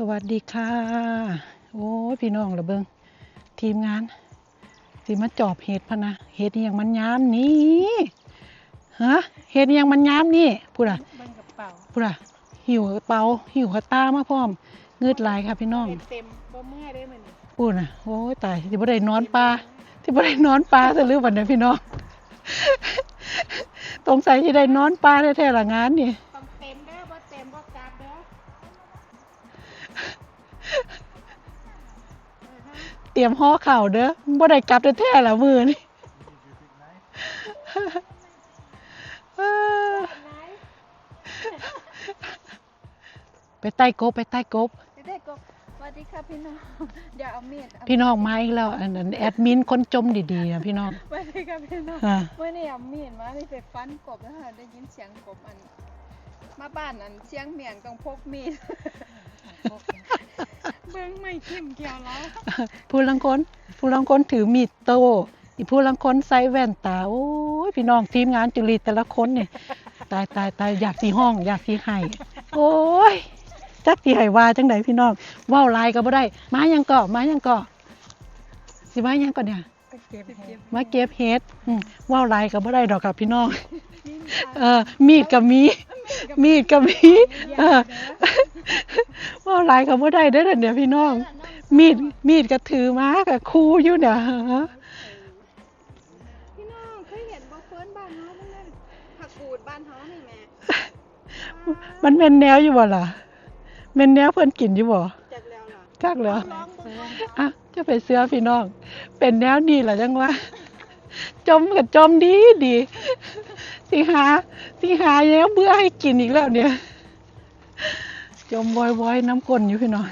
สวัสดีค่ะ โอ้ยพี่น้องระเบิงทีมงาน สิมาจอบเห็ดพะนะเห็ดอหยังมันยามนี้ฮะเห็ดอหยังมันยามนี่พูดอะเบิ่งกระเป๋าพูดอะหิวกระเป๋าหิวกระตามาพร้อมเงืดหลายค่ะพี่น้องเต็มเต็มบ่เมื่อยได้มื้อนี้พูดอะโอ้ยตายที่บ่ได้นอนปลาที่บ่ได้นอนปลาซะหรือวันนี้พี่น้องตรงใส่ที่ได้นอนปลาแท้ๆละงานนี่ รียมห่อข่าวเด้อบ่ได้กลับแท้ๆละมือนี่ไหนไปใต้กบไปใต้กบเด็กๆก็สวัสดีค่ะพี่น้องเดี๋ยวเอามีดเอาพี่น้องมาอีกแล้วอันนั้นแอดมินคนจมดีๆนะพี่น้องสวัสดีค่ะพี่น้องอ่าเมื่อนี้เอามีดมานี่ไปฟันกบแล้วค่ะได้ยินเสียงกบอัน มาบ้านอันเสียงเมียงต้องพกมีด เบิ่งไม่ทิ่มเกี่ยวแล้วผู้ลังคนผู้ลังคนถือมีดโตอีผู้ลังคนใส่แว่นตาโอ้ยพี่น้องทีมงานจุลีแต่ละคนเนี่ยตายตายตายอยากสีห้อง อยากสีไห้โอ้ยจักสีไห้ว่าจังไดพี่น้องเว้าลายก็บ่ได้มายังเกาะมายังเกาะสิมายังก่อนเนี่ยไปเก็บเก็บมาเก็บเฮ็ดอืมเว้าลายก็บ่ได้ดอกครับพี่น้องมีดเออมีดก็มี มีดก็มีเออเว่าหลายก็บ่ได้เด้อเดี๋ยวพี่น้อง มีดมีดก็ถือมากับครูอยู่เนี่ยฮะพี่น้องเคยเห็นบ่เฟิร์นบ้านเฮาเพิ่นนั่นผักกูดบ้านเฮานี่แหม่มันเป็นแนวอยู่บ่ล่ะแม่นแนวเพิ่นกินอยู่บ่จักแล้วล่ะจักเหรอลองเบิ่งอะจะไปเสื้อพี่น้อง เป็นแนวนี้ล่ะจังว่าจมกับจมดีดี สิหาสิหาแย้วเบื่อให้กินอีกแล้วเนี่ย จมวอยๆน้ำก้นอยู่พี่น้อง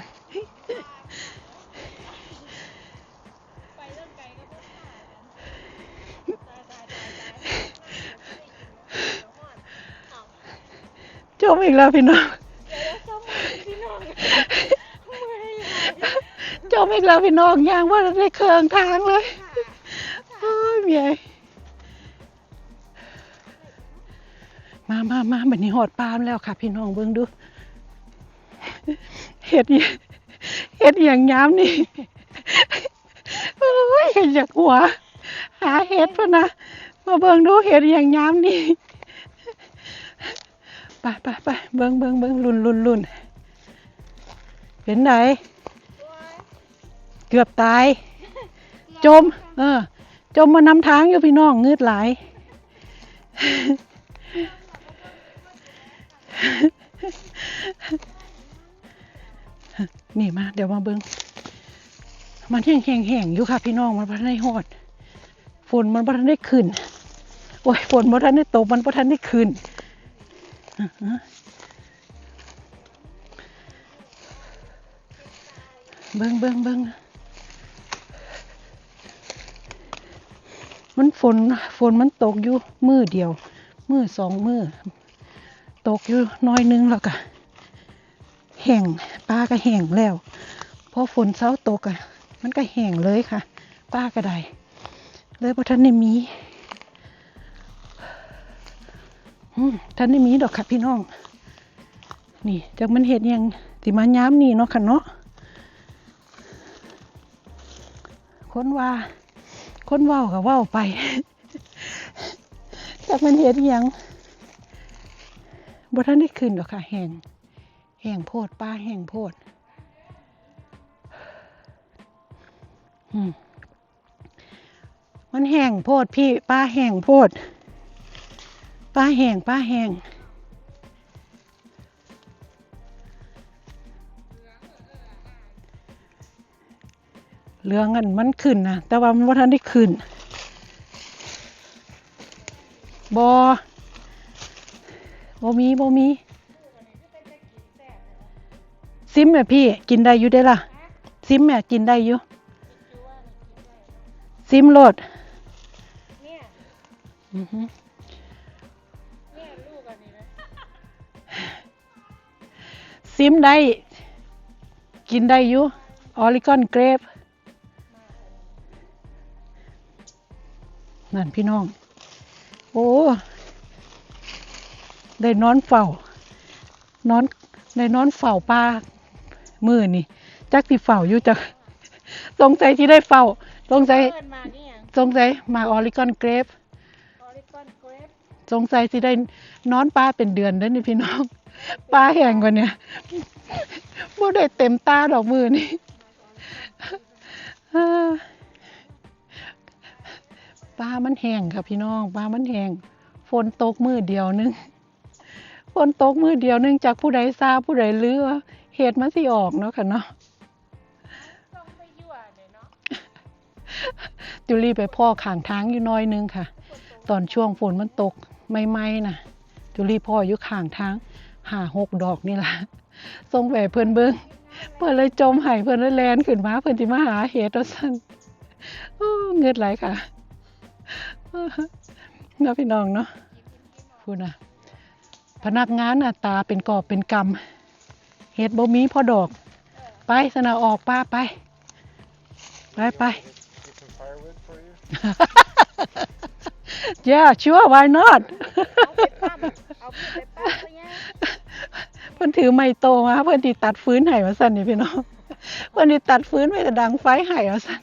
ไปเรื่องไกลก็บ่ตายจมอีกแล้วพี่น้องจมอีกแล้วพี่น้องย่างว่าได้เครื่องทางเลยโอ้ยเมีย มามามาบัดนี้หอดปามแล้วค่ะ พี่น้องเบิ่งดู เห็ดอีเห็ดอย่างย้ำนี่โอ้ยอยากหัว หาเห็ดพะนะมาเบิ่งดูเห็ดอย่างย้ำนี่ไปไปไปเบิ่งเบิ่งเบิ่งลุนลุนลุนเป็นไหนเกือบตาย จม เออ จมมาน้ำทางอยู่พี่น้องงืดหลาย นี่มา เดี๋ยวมาเบิงมันแห้งแห้งแห้งอยู่ค่ะพี่น้องมันพันได้หอด ฝนมันพันได้ขึ้น โอ้ยฝนมันพันได้ตกมันพันได้ขึ้นเบิ้งเบิ้งเบิ้งมันฝนฝนมันตกอยู่มือเดียว มือสองมือ ตกอยู่น้อยนึงแล้วก็แห้งปลาก็แห้งแล้วพอฝนเช้าตกอะมันก็แห้งเลยค่ะปลาก็ได้เลยพอท่านได้มีท่านได้มีดอกค่ะพี่น้อง นี่จากมันเห็ดยังสิมาย้ำนี่เนาะค่ะเนาะคนว่าคนว้ากับว้าไปแต่มันเห็นยัง บ่ทันได้ขึ้นหรอกค่ะแห้งแห้งโพดป้าแห้งโพดมันแห้งโพดพี่ป้าแห้งโพด ป้าแห้งป้าแห้งเรื่องอันมันขึ้นนะแต่ว่ามันบ่ทันได้ขึ้นบอ บมีบมีซิมแม่พี่กินได้อยู่ได้อล่ะ ซิมแม่กินได้อยู่ ซิมโลดเนี่ยอือหือเนี่ยลูกอันนี้นะซิมได้ กินได้อยู่ออริกอนเกรฟนั่นพี่น้อง โอ้ ได้นอนเฝ้านอนได้นอนเฝ้าปลามือนี่จักสิเฝ้าอยู่จักสงสัยที่ได้เฝ้าสงสัยเอิ้นมานี่หยังสงสัยมาออริกอนเกรฟออริกอนเกรปสงสัยสิได้นอนปลาเป็นเดือนเด้อนี่พี่น้องปลาแห้งกว่าเนี่ยบ่ได้เต็มตาดอกมือนี่อ่าปลามันแห้งค่ะพี่น้องปลามันแห้งฝนตกมือเดียวนึงฝ นตกมือเดียวเนึงจากผู้ใดทราบผู้ใดเลือเหตุมันสิออกเนาะค่ะเนาะจุลี่ไปพ่อข้างทางอยู่น้อยนึงค่ะ ตอนช่วงฝนมันตกไม่ไหมน่ะจุลี่พ่ออยู่ข้างทางหาหกดอกนี่ล่ะส่งไปให้เพิ่นเบิ่งเพิ่นเลยจมหายเพิ่นเลยแลนขึ้นมาเพิ่นสิมาหาเห็ดว่าซั่นเงือดไหลค่ะเนาะพี่น้องเนาะพูดนะ พนักงานน่ะตาเป็นกอบเป็นกำเห็ดบ่มีพอดอก ไปสนาออกป้าไป ไปไป yeah sure why not เอาไปปั้มเอนถือไม้โตมาเพิ่อนสิตัดฟื้นให้ว่าซั่นนี่พี่น้องเพิ่อนสิตัดฟื้นไว้จะดังไฟให้ว่าซั่น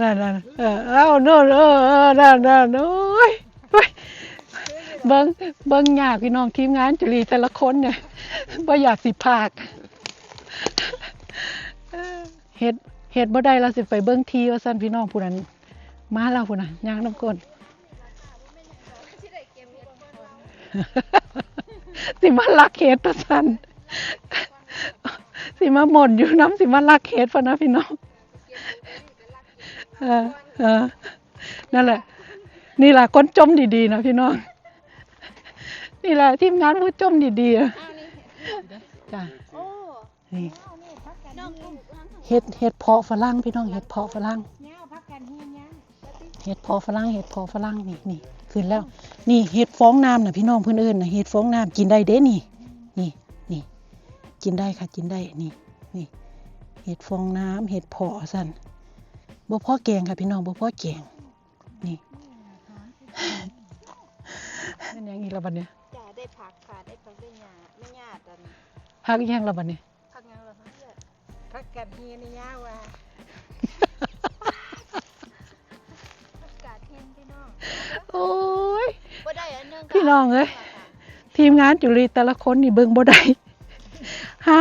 นั่นเออเอ้าโน่นเออนั่นๆโอ้ยโอ้ย เบิ่งเบิ่งยากพี่น้องทีมงานจุลีแต่ละคนเนี่ยบ่อยากสิพากเฮ็ดเฮ็ดบ่ได้เราสิไปเบิ่งทีว่าซั่นพี่น้องผู้นั้นมาแล้วผู้น่ะย่างน้ำก้นสิมาลักเฮ็ดว่าซั่นสิมาหม่นอยู่น้ำสิมาลักเฮ็ดพะนะพี่น้องเออเออนั่นแหละ นี่แหละคนจมดีๆนะพี่น้อง นี่แหละทีมงานผู้จมดีๆอะอ้าวนี่จ้ะโอ้นี่เอานี่พักกันน้องเฮีปยลูกทั้งทั้งเห็ดเห็ดเพาะฝรั่งพี่น้องเห็ดเพาะฝรั่งเงาพักกันเฮียยังเห็ดเพาะฝรั่งเห็ดเพาะฝรั่งนี่นี่ขึ้นแล้ว นี่เห็ดฟ้องน้ำนะพี่น้องเพื่อนเอิญนะเห็ดฟ้องน้ำกินได้เด้นี่ นี่นี่กินได้ค่ะกินได้นี่นี่เห็ดฟองน้ำเห็ดเพาะสั่นบ่พ่อแกงค่ะพี่น้องบ่พ่อแกงนี่นั่นยังอีกแล้วบัดเนี่ยจ่า ได้ผักค่ะได้ผักได้หญ้าไม่หญ้าตันพักอีกยังแล้วบัดเนี่ยผักหยังเหรอคะเพื่อนพักกันเฮียนี่ยาว่าผักกาดเห็นพี่น้องโอ้ย บ่ได้อันหนึงพี่น้องเอ้ย ทีมงานจุลีแต่ละคนนี่เบิ่งบ่ได้ หา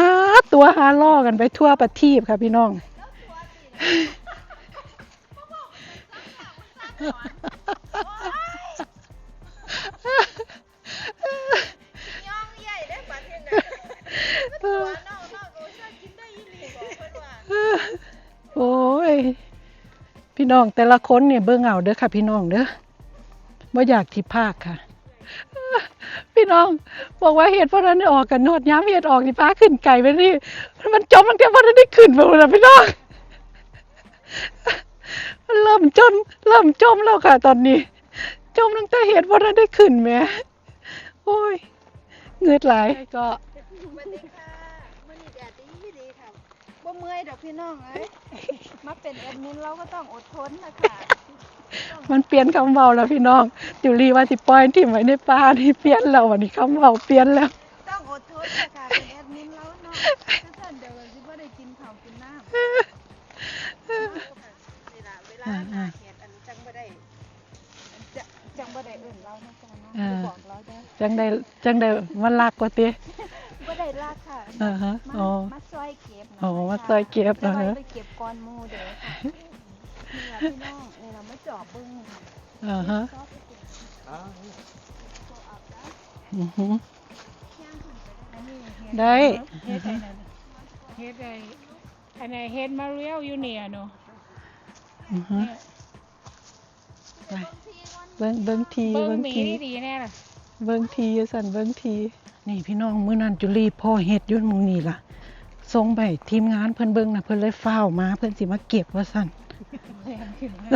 ตัวหาล่อกันไปทั่วประทีปค่ะพี่น้องย่ พี่น้องแต่ละคนเนี่ยเบิ่งเอาเด้อค่ะ พี่น้องเด้อบ่อยากที่ภาคค่ะ พี่น้องบอกว่าเห็ดเพราะนั้นออกกันนอดย้ำเห็ดออกที่ฟ้าขึ้นไก่ไปนี่มันจมตั้งแต่วันนั้นได้ขึ้นไปหมดแล้วพี่น้องมันเริ่มจมเริ่มจมแล้วค่ะ ตอนนี้ จมตั้งแต่เห็ดเพราะนั้นได้ขึ้นแหม่โอ้ยเงือดไหลก็ สวัสดีค่ะมื้อนี้แดดดีดีค่ะบ่ เมื่อยดอกพี่น้องเอ้ยมาเป็นแอดมินเราก็ต้องอดทนนะคะมันเปลี่ยนคำเบาแล้วพี่น้องจุลีว่าสิปล่อยที่ไว้ในป่านี่เปลี่ยนแล้ววันนี้คำเบาเปลี่ยนแล้ว ต้องอดทนนะคะเป็นแอดมินเราเนาะถ้าท่านเดี๋ยวเราสิบ่ได้กินข้าวกินน้ำนี่ล่ะเวลาหาเห็ดอันจังบ่ได้อันจะจังบ่ได้เอิ้นเรานะจ๊ะเนาะอ่าจะบอกเราเด้อจังได้จังได้มันลักกว่าติ บ่ได้ลากค่ะอ่าฮะมาอ๋อ มาซอยเก็บนะอ๋อคะมาซอยเก็บจะไว้อ่าฮะ ไปเก็บก้อนหมูเด้อค่ะนี่ล่ะพี่น้องนี่เรามาจอบเบิ่งค่ะอ่าฮะชอบไปเก็บ Ah, ตัวอับนะอือหือเที่ยงถึงไปได้อันนี้เฮ็ดได้ เฮ็ดไอ้นั่นเฮ็ดไอ้อันไหนเฮ็ดมาเรียวอยู่เนี่ยเนาะอือหือเนี่ยไปเบิ่งเบิ่งทีเบิ่งเบิ่งหมีทีดีๆแน่ล่ะ เบิ่งทีสั่นเบิ่งที นี่พี่น้องมื้อนั้นจุลีพ่อเฮ็ดอยู่หมึงนี่ล่ะส่งไปทีมงานเพิ่นเบิ่งน่ะเพิ่นเลยฟ้าวมาเพิ่นสิมาเก็บว่าซั่นแรงขึ้นมา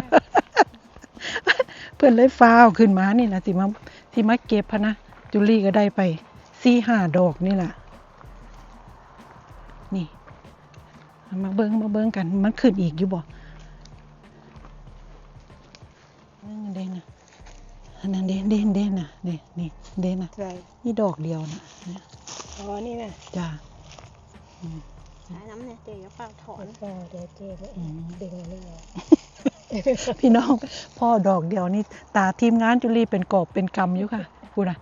เพิ่นเลยฟ้าวขึ้นมานี่ล่ะสิมาสิมาเก็บพะนะจุลีก็ได้ไป4-5ดอกนี่ล่ะ นี่เอามาเบิ่งมาเบิ่งกันมันขึ้นอีกอยู่บ่ อันนั้นเด่นเด่นเด่นน่ะนี่นี่เด่นน่ะใส่นี่ดอกเดียวน่ะเนี่ยอ๋อนี่น่ะจ้าอืมสายน้ำเนี่ยเจ๊อย่าฝากถอนก็เดี๋ยวเจ๊ก็ดึงอันนี้ออกพี่น้องพ่อดอกเดียวนี่ตาทีมงานจุลีเป็นกอบเป็นกำอยู่ค่ะพูดนะ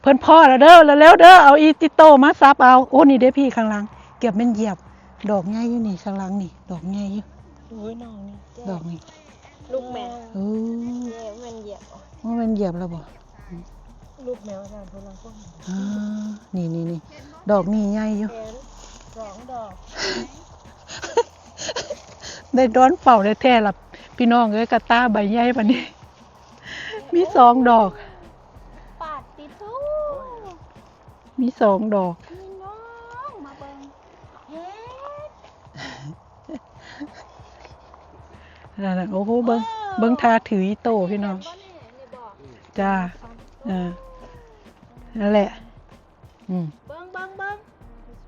เพิ่นพ่อแล้วเด้อแล้วแล้วเด้อเอาอีติโตมาซับเอาโอ้นี่เด้พี่ข้างหลังเก็บแม่นเหยียบ ดอกใหญ่อยู่นี่ข้างหลังนี่ ดอกใหญ่อยู่โอ้ยน้องนี่ดอกนี่ลูกแม่ เหยียบแล้วบ่ลูกแมวสามพลังก้นอ่านี่นี่นี่ดอกนี่ใหญ่อยู่แขนสองดอก ได้ดอนเป่าได้แท้ล่ะพี่น้องเอ้ยกระตาใบใหญ่ปานนี้ มีสองดอก ปาดติดทูมีสองดอกพี่น้องมาเบิ่งเฮ็ดนั่นน่ะโอ้โหเบิ่งเบิ่งทาถืออีโตพี่น้องบ่เนี่ยนี่บอก จ้าเออนั่นแหละ อืมเบิ่งเบิ่งเบิ่ง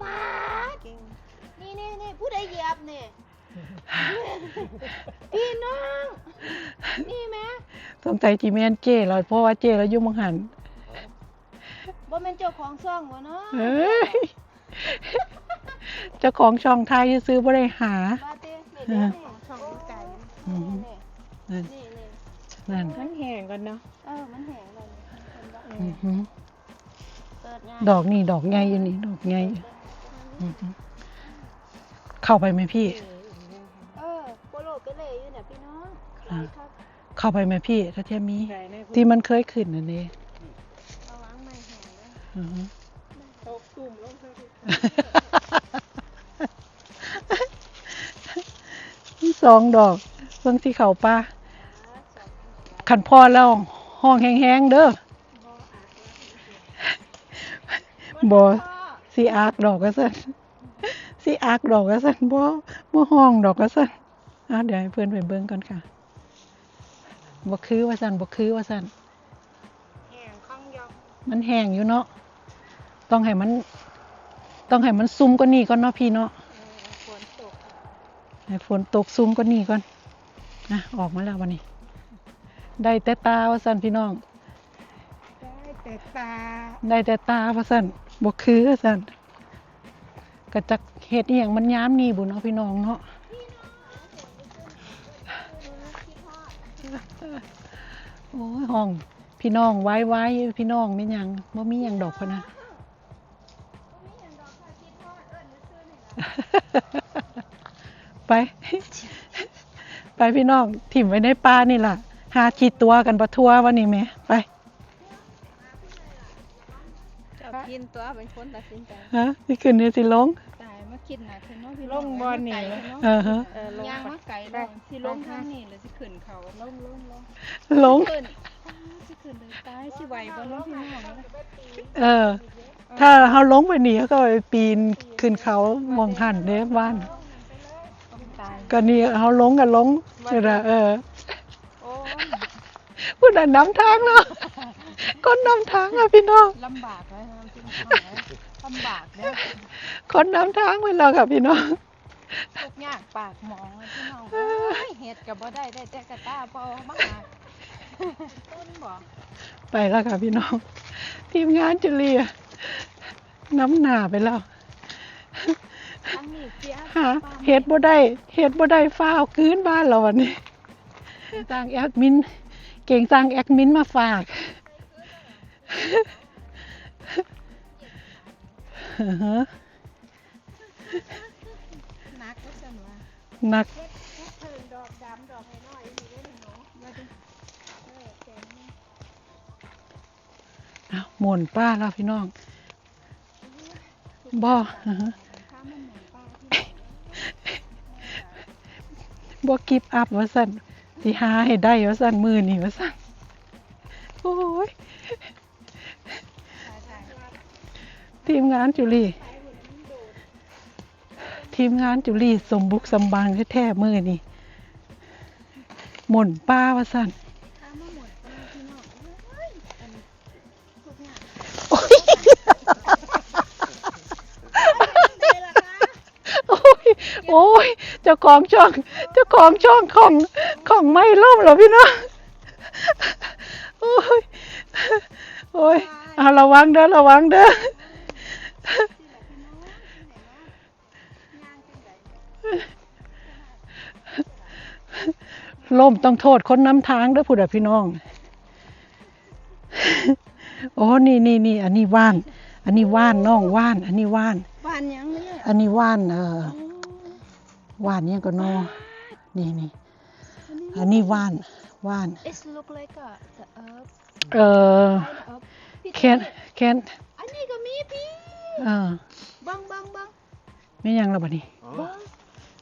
ปาดนี่นี่นี่ผู้ใดเหยียบนี่พี่น้อง นี่แม่สงสัยจีแมนเจ้เราเพราะว่าเจ้เราอยู่มังหันบ่แม่นเจ้าของซ่องบ่เนาะเอ้ยเจ้าของช่องไทยซื้อบ่ได้หาปาเต้นี่เด้อนี่ช่องไก่อืมนั่น นี่นี่นั่นมันแห้งกันเนาะเออมันแห้งแล้วนี่เห็นบ่อือหือเปิดงานดอกนี่ดอกใหญ่อยู่นี่ดอกใหญ่อยู่อือหือเข้าไปไหมพี่ เออโปโลไปเลยอยู่เนี่ยพี่น้องครับ ครับเข้าไปไหมพี่ถ้าเทียมีใส่ในที่มันเคยขึ้นนั่นเองระวังไม่แห้งเลยอือหือ ตกตุ่มลงไปดิมีสองดอกเบิ่งที่เขาป้า ขันพ่อแล้วห้องแห้งๆเด้อบ่สีอาร์กดอกก็สั่นสีอาร์กดอกก็สั่นบ่บ่ห้องดอกก็สั่นอะเดี๋ยวให้เพื่อนไปเบิ่งก่อนค่ะบ่คือว่าสั่นบ่คือว่าสั่นแห้งข้างยอกมันแห้งอยู่เนาะต้องให้มัน ต้องให้มันซุ่มกว่านี้ก่อนเนาะพี่เนาะฝนตกให้ฝนตกซุ่มกว่านี้ก่อนนะออกมาแล้ววันนี้ ได้แต่ตาว่าสั่นพี่น้อง ได้แต่ตา ได้แต่ตาว่าสั่นบ่คือว่าสั่นก็จักเฮ็ดอีหยังมันยามนี่บุเนาะพี่น้องเนาะโอ้ยห้อง พี่น้องไว้ไว้พี่น้องไม่นหยังบ่มีหยังดอกพะนะไป ไปพี่น้องถิ่มไว้ในป่านี่ล่ะ หาขีดตัวกันปะทัววันนี้แหม่ไปเจ้ากินตัวเป็นคนตัดสินใจฮะสิขึ้นเนี่ยสิลงตายมาคิดหน่อยเพิ่นเนาะพี่ลงบอลนี่เออฮะเออลงย่างไปมาไก่ลงสิลงทางนี้หรือสิขึ้นเขาลงลงลงลงขึ้นสิขึ้นเลยตายสิไหวบ่เนาะพี่น้องเออ ถ้าเขาลงไปนี่เขาก็ไปปีนขึ้นเขามองหันเด้บ้านตายก็นี่เขาลงกันลงนี่ล่ะเออโอ้ย พูดอันนำทางเนาะคนนำทางอะพี่น้องลำบากเลยนะพี่น้องเอ้ยลำบากเด้อคนนำทางไปแล้วค่ะพี่น้องทุกข์ยากปากหมองเลยพี่น้องเอ้ยเฮ็ดก็บ่ได้ได้แต่กระตาพอมาหาต้นบ่ไปแล้วค่ะพี่น้อง ทีมงานจุเลียน้ำหนาไปแล้วทางนี้เสียหาเฮ็ดบ่ได้เฮ็ดบ่ได้ฟ้าวคืนบ้านเราวันนี้จ้างแอดมิน เก่งจ้างแอดมินมาฝากอือฮะนักก็ซั่นว่าหนักเฮ็ดเฮ็ดเพิ่นดอกดำดอกน้อยๆนี่เด้อหนูว่าดิเออแกงนี่อ้าวหมุนป้าแล้วพี่น้องบ่อือฮะข้ามมันเหมือนป้าที่บ่กิฟอัพว่าซั่น สิหาให้ได้ว่าซั่นมื้อนี้ว่าซั่นโอ้ยทีมงานจุลีทีมงานจุลีสมบุกสมบังแท้ๆมือนี่หม่นป้าว่าสั่นข้ามมาหมดป้าพี่น้องเอ้ยอันทุกอย่างโอ้ยได้ล่ะคะโอ้ยโอ้ย เจ้าของช่อง เจ้าของช่องของ ของไม่ล่มเหรอพี่น้องโอ้ยโอ้ยเอาระวังเด้อระวังเด้อล่มต้องโทษคนน้ำทางด้วยผู้ใดพี่น้อง โอ้นี่นี่นี่อันนี้ว่าน อันนี้ว่านน้องว่าน อันนี้ว่านว่านยังไม่อันนี้ว่านเออว่านยังก็นอนี่นี่ อันนี้ว่านว่าน It look like a the herb เออ kind of พี่แคนแคนอันนี้ก็มีพี่เออบังบังบังไม่ยังแล้วบัดนี้บัง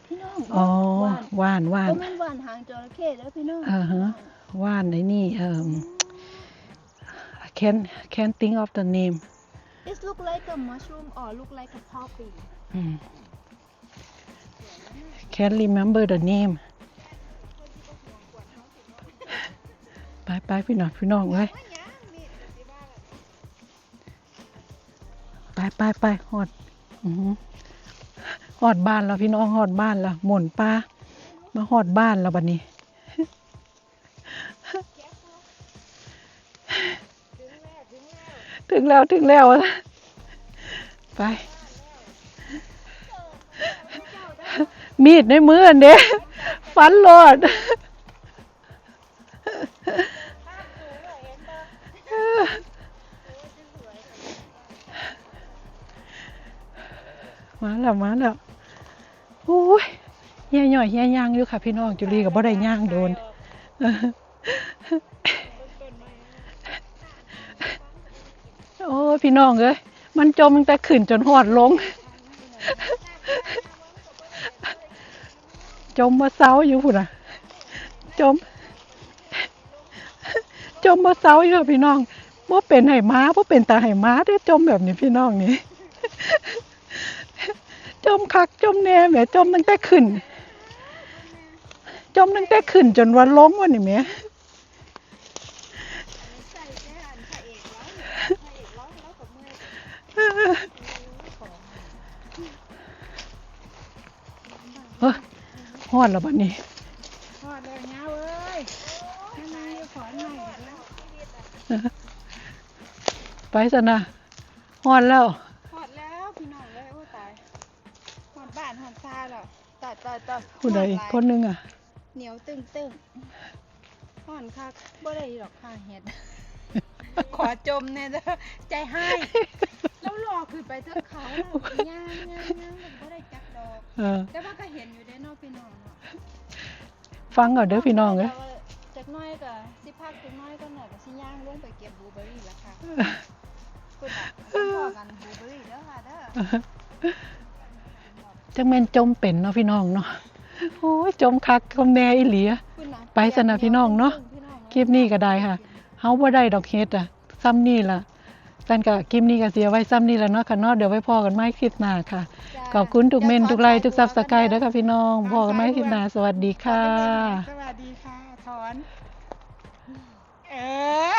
พี่น้องอ๋อว่านว่านว่าน ก็มันหวานหางจระเข้แล้วพี่น้อง อ่าฮะว่านในนี่เอ่อ can can think of the name It look like a mushroom or look like a poppy อืม can remember the name ไปไปพี่น้องพี่น้องเว้ยไปไปไปหอดออหือดบ้านแล้วพี่น้องหอดบ้านแล้วหมุนป้ามาหอดบ้านแล้วบัดนี้ถึงแล้วถึงแล้วไป มีดในมืออันเด้ฟันโลด มาแล้วมาแล้วโอ้ยเฮียหน่อยเฮียย่างอยู่ค่ะ พี่น้องจุลีกับบ่ได้ย่างโดนโอ้พี่น้องเอ้ยมันจมตั้งแต่ขึ้นจนหอดลง จมมาเซาอยู่พุ่นอะ จม จมมาเซาอยู่อะพี่น้องว่าเป็นไห่ม้าว่าเป็นตาไห่ม้าได้จมแบบนี้พี่น้องนี่ จมคักจมแน่แหมจมตั้งแต่ขึ้น จมตั้งแต่ขึ้นจนวันลงวันนี้แหมใส่แค่อันพระเออฮอดแล้วบัดนี้ทอดเลยเงาเอ้ยข้างในขอนใหม่แล้ว ไปซะนะฮอดแล้ว ผู้ใดหอหลายคนหนึงอะ เหนียวตึงตึงหอนคักบ่ได้ดอกค่ะเฮ็ด ขอจมแน่เด้อใจให้แล้วรอคือไปเทือกเขาแล้วย่างย่างย่างมันบ่ได้จักดอก เออ แต่ว่าก็เห็นอยู่ได้เนอกพี่น้องเนาะฟังก่อนเด้อพี่น้องเอ้ยแต่ว่าจักหน้อยก็สิพักจักหน้อยก็น่ะก็สิย่างลงไปเก็บบลูเบอร์รี่แล้วค่ะคุณน่ะต้องพอกันบลูเบอร์รี่เด้อค่ะเด้อ จังแม่นจมเป็นเนาะพี่น้องเนาะ โอ้ยจมคักก็แม่อีหลีอะคุณน่ะไปซะนะพี่น้องเนาะพี่น้องคลิปนี้ก็ได้ค่ะเฮาบ่ได้ดอกเฮ็ดอะซ้ำนี่ล่ะแต่นก็คลิปนี้ก็เสียไว้ซ้ำนี่แล้วเนาะค่ะเนาะเดี๋ยวไว้พอกันใหม่คลิปหน้าค่ะจ้าขอบคุณทุกเมนทุกไลค์ทุกซับสไครต์เด้เด้อค่ะพี่น้องพอกันใหม่คลิปหน้าสวัสดีค่ะสวัสดีค่ะถอนเออ